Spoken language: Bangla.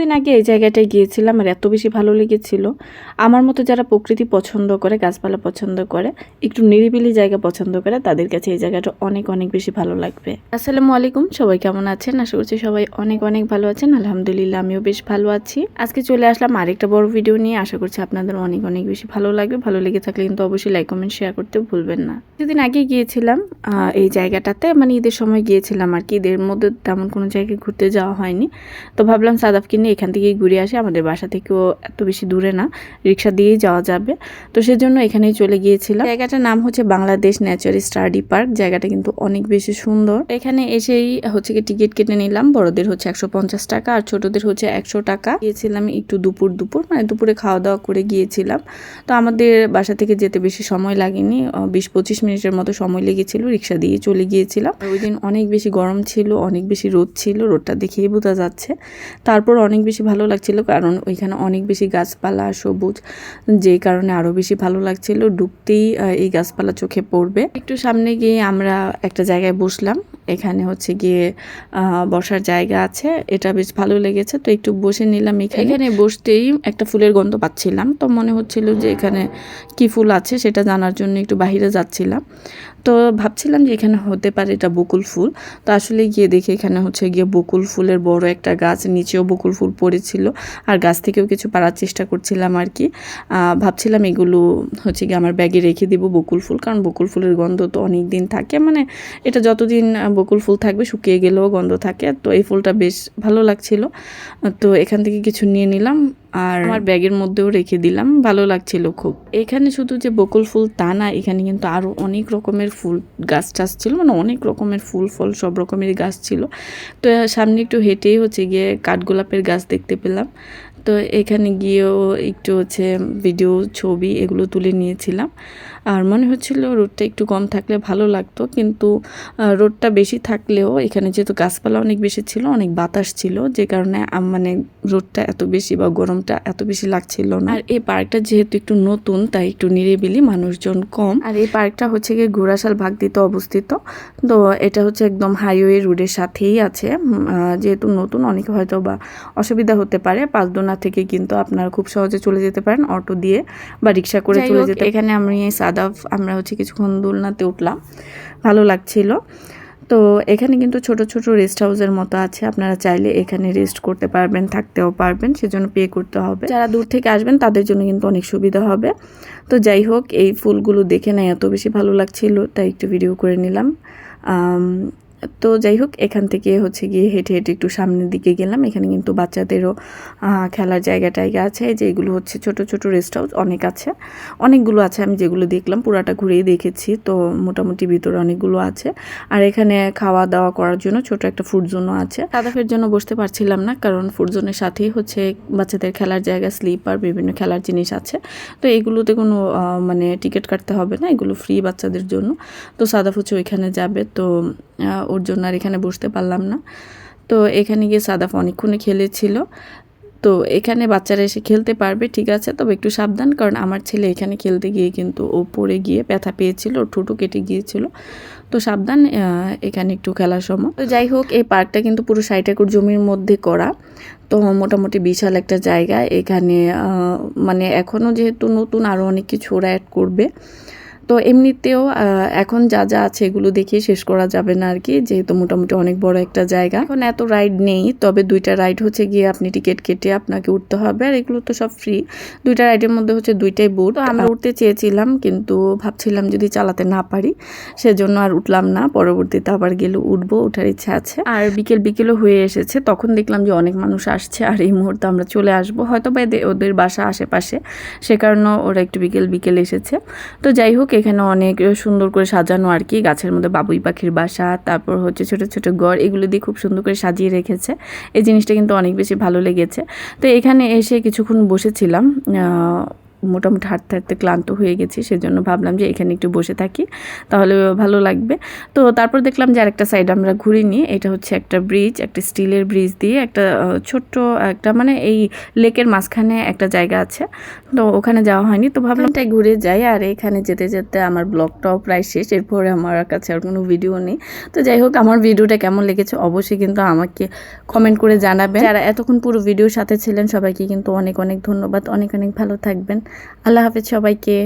কিছুদিন আগে এই জায়গাটায় গিয়েছিলাম আর এত বেশি ভালো লেগেছিল। আমার মতো যারা প্রকৃতি পছন্দ করে, গাছপালা পছন্দ করে, একটু নিরিবিলি জায়গা পছন্দ করে, তাদের কাছে এই জায়গাটা অনেক অনেক বেশি ভালো লাগবে। আসসালামু আলাইকুম, সবাই কেমন আছেন? আশা করছি সবাই অনেক অনেক ভালো আছেন। আলহামদুলিল্লাহ, আমিও বেশ ভালো আছি। আজকে চলে আসলাম আরেকটা বড় ভিডিও নিয়ে। আশা করছি আপনাদের অনেক অনেক বেশি ভালো লাগবে। ভালো লেগে থাকলে কিন্তু অবশ্যই লাইক কমেন্ট শেয়ার করতে ভুলবেন না। কিছুদিন আগে গিয়েছিলাম এই জায়গাটাতে। মানে ঈদের সময় গিয়েছিলাম আর কি। ঈদের মধ্যে তেমন কোনো জায়গায় ঘুরতে যাওয়া হয়নি। তো ভাবলাম সাদাফকে নিয়ে এখান থেকেই ঘুরে আসি। আমাদের বাসা থেকেও এত বেশি দূরে না, রিক্সা দিয়েই যাওয়া যাবে। তো সেজন্য এখানেই চলে গিয়েছিলাম। জায়গাটার নাম হচ্ছে বাংলাদেশ ন্যাচার স্টাডি পার্ক। জায়গাটা কিন্তু অনেক বেশি সুন্দর। এখানে এসেই হচ্ছে কি টিকিট কেটে নিলাম। বড়দের হচ্ছে একশো পঞ্চাশ টাকা আর ছোটদের হচ্ছে একশো টাকা। গিয়েছিলাম একটু দুপুর দুপুর মানে দুপুরে খাওয়া দাওয়া করে গিয়েছিলাম। তো আমাদের বাসা থেকে যেতে বেশি সময় লাগেনি। বিশ পঁচিশ মিনিটের মতো সময় লেগেছিল, রিক্সা দিয়ে চলে গিয়েছিলাম। ওই দিন অনেক বেশি গরম ছিল, অনেক বেশি রোদ ছিল, রোদটা দেখেই বোঝা যাচ্ছে। তারপর অনেক বেশি ভালো লাগছিল, কারণ ওইখানে অনেক বেশি গাছপালা সবুজ, যে কারণে আরও বেশি ভালো লাগছিল। ডুবতেই এই গাছপালা চোখে পড়বে। একটু সামনে গিয়ে আমরা একটা জায়গায় বসলাম। এখানে হচ্ছে গিয়ে বসার জায়গা আছে। এটা বেশ ভালো লেগেছে। তো একটু বসে নিলাম এখানে। এখানে বসতেই একটা ফুলের গন্ধ পাচ্ছিলাম। তো মনে হচ্ছিল যে এখানে কি ফুল আছে সেটা জানার জন্য একটু বাইরে যাচ্ছিলাম। তো ভাবছিলাম যে এখানে হতে পারে এটা বকুল ফুল। তো আসলে গিয়ে দেখি এখানে হচ্ছে গিয়ে বকুল ফুলের বড় একটা গাছ, নিচেও বকুল ফুল পড়েছিল আর গাছ থেকেও কিছু পারার চেষ্টা করছিলাম আর কি। ভাবছিলাম এগুলো হচ্ছে গিয়ে আমার ব্যাগে রেখে দিব বকুল ফুল, কারণ বকুল ফুলের গন্ধ তো অনেক দিন থাকে। মানে এটা যতদিন বকুল ফুল থাকবে শুকিয়ে গেলেও গন্ধ থাকে। তো এই ফুলটা বেশ ভালো লাগছিল। তো এখান থেকে কিছু নিয়ে নিলাম। আর আমার ব্যাগের মধ্যেও রেখে দিলাম, ভালো লাগছিল খুব। এখানে শুধু যে বকুল ফুল তা না, এখানে কিন্তু আরও অনেক রকমের ফুল গাছ টাছ ছিল মানে অনেক রকমের ফুল, ফল, সব রকমের গাছ ছিল। তো সামনে একটু হেঁটেই হচ্ছে গিয়ে কাঠগোলাপের গাছ দেখতে পেলাম। তো এখানে গিয়েও একটু হচ্ছে ভিডিও, ছবি এগুলো তুলে নিয়েছিলাম। আর মনে হচ্ছিল রোডটা একটু কম থাকলে ভালো লাগতো কিন্তু রোডটা বেশি থাকলেও এখানে যেহেতু গাছপালা অনেক বেশি ছিল অনেক বাতাস ছিল যে কারণে মানে রোডটা এত বেশি বা গরমটা এত বেশি লাগছিল না। আর এই পার্কটা যেহেতু একটু নতুন তাই একটু নিরিবিলি মানুষজন কম। আর এই পার্কটা হচ্ছে গিয়ে ঘোড়াশাল ভাগদিতে অবস্থিত তো এটা হচ্ছে একদম হাইওয়ে রোডের সাথেই আছে। যেহেতু নতুন অনেকে হয়তো বা অসুবিধা হতে পারে পাঁচদোনা থেকে কিন্তু আপনারা খুব সহজে চলে যেতে পারেন অটো দিয়ে বা রিক্সা করে চলে যেতে এখানে আমি সাদাফ আমরা হচ্ছে কিছুক্ষণ দোলনাতে উঠলাম। ভালো লাগছিল। তো এখানে কিন্তু ছোট ছোট রেস্ট হাউসের মতো আছে। আপনারা চাইলে এখানে রেস্ট করতে পারবেন, থাকতেও পারবেন। সেজন্য পে করতে হবে। যারা দূর থেকে আসবেন, তাদের জন্য কিন্তু অনেক সুবিধা হবে। তো যাই হোক, এই ফুলগুলো দেখে না এত বেশি ভালো লাগছিল, তাই একটু ভিডিও করে নিলাম। তো যাই হোক, এখান থেকে হচ্ছে গিয়ে হেঁটে হেঁটে একটু সামনের দিকে গেলাম। এখানে কিন্তু বাচ্চাদেরও খেলার জায়গা টায়গা আছে যেগুলো হচ্ছে ছোট ছোট রেস্ট হাউস অনেক আছে। অনেকগুলো আছে, আমি যেগুলো দেখলাম পুরাটা ঘুরেই দেখেছি। তো মোটামুটি ভিতরে অনেকগুলো আছে। আর এখানে খাওয়া দাওয়া করার জন্য ছোট একটা ফুড জোনও আছে। সাদাফের জন্য বসতে পারছিলাম না, কারণ ফুড জোনের সাথেই হচ্ছে বাচ্চাদের খেলার জায়গা স্লিপার বিভিন্ন খেলার জিনিস আছে। তো এগুলোতে কোনো মানে টিকিট কাটতে হবে না, এগুলো ফ্রি বাচ্চাদের জন্য। তো সাদাফ হচ্ছে ওইখানে যাবে। তো ওর জন্য আর এখানে বসতে পারলাম না। তো এখানে গিয়ে সাদাফ অনেকক্ষণে খেলেছিল। তো এখানে বাচ্চারা এসে খেলতে পারবে, ঠিক আছে, তবে একটু সাবধান, কারণ আমার ছেলে এখানে খেলতে গিয়ে কিন্তু ও পড়ে গিয়ে ব্যথা পেয়েছিল ঠুটু কেটে গিয়েছিল। তো সাবধান এখানে একটু খেলার সময়। তো যাই হোক, এই পার্কটা কিন্তু পুরো ষাট একর জমির মধ্যে করা। তো মোটামুটি বিশাল একটা জায়গা। এখানে মানে এখনও যেহেতু নতুন, আরও অনেক কিছু ওরা অ্যাড করবে। তো এমনিতেও এখন যা যা আছে এগুলো দেখে শেষ করা যাবে না আর কি যেহেতু মোটামুটি অনেক বড় একটা জায়গা। এখন এত রাইড নেই, তবে দুইটা রাইড হচ্ছে গিয়ে আপনি টিকিট কেটে আপনাকে উঠতে হবে, আর এগুলো তো সব ফ্রি দুইটা রাইডের মধ্যে হচ্ছে দুইটাই বুট আমরা উঠতে চেয়েছিলাম, কিন্তু ভাবছিলাম যদি চালাতে না পারি, সেজন্য আর উঠলাম না। পরবর্তীতে আবার গেলে উঠবো উঠার ইচ্ছা আছে। আর বিকেল বিকেলও হয়ে এসেছে, তখন দেখলাম যে অনেক মানুষ আসছে, আর এই মুহূর্তে আমরা চলে আসব। হয়তো বা ওদের বাসা আশেপাশে, সে কারণে ওরা একটু বিকেল বিকেল এসেছে। তো যাই হোক এখানে অনেক সুন্দর করে সাজানো আর কি। গাছের মধ্যে বাবুই পাখির বাসা, তারপর হচ্ছে ছোট ছোট ঘর, এগুলো দিয়ে খুব সুন্দর করে সাজিয়ে রেখেছে। এই জিনিসটা কিন্তু অনেক বেশি ভালো লেগেছে। তো এখানে এসে কিছুক্ষণ বসেছিলাম মোটামুটি হাঁটতে হাঁটতে ক্লান্ত হয়ে গেছি, সেজন্য ভাবলাম যে এখানে একটু বসে থাকি, তাহলে ভালো লাগবে। তো তারপর দেখলাম যে আরেকটা সাইড আমরা ঘুরে নিই এটা হচ্ছে একটা ব্রিজ একটা স্টিলের ব্রিজ দিয়ে একটা ছোট্ট একটা মানে এই লেকের মাঝখানে একটা জায়গা আছে। তো ওখানে যাওয়া হয়নি, তো ভাবলাম তাই ঘুরে যাই, আর এখানে যেতে যেতে আমার ব্লগটাও প্রায় শেষ, এরপরে আমার কাছে আর কোনো ভিডিও নেই। তো যাই হোক, আমার ভিডিওটা কেমন লেগেছে অবশ্যই কিন্তু আমাকে কমেন্ট করে জানাবেন। যারা এতক্ষণ পুরো ভিডিওর সাথে ছিলেন, সবাইকে কিন্তু অনেক অনেক ধন্যবাদ। অনেক অনেক ভালো থাকবেন। আল্লাহ হাফেজ সবাইকে।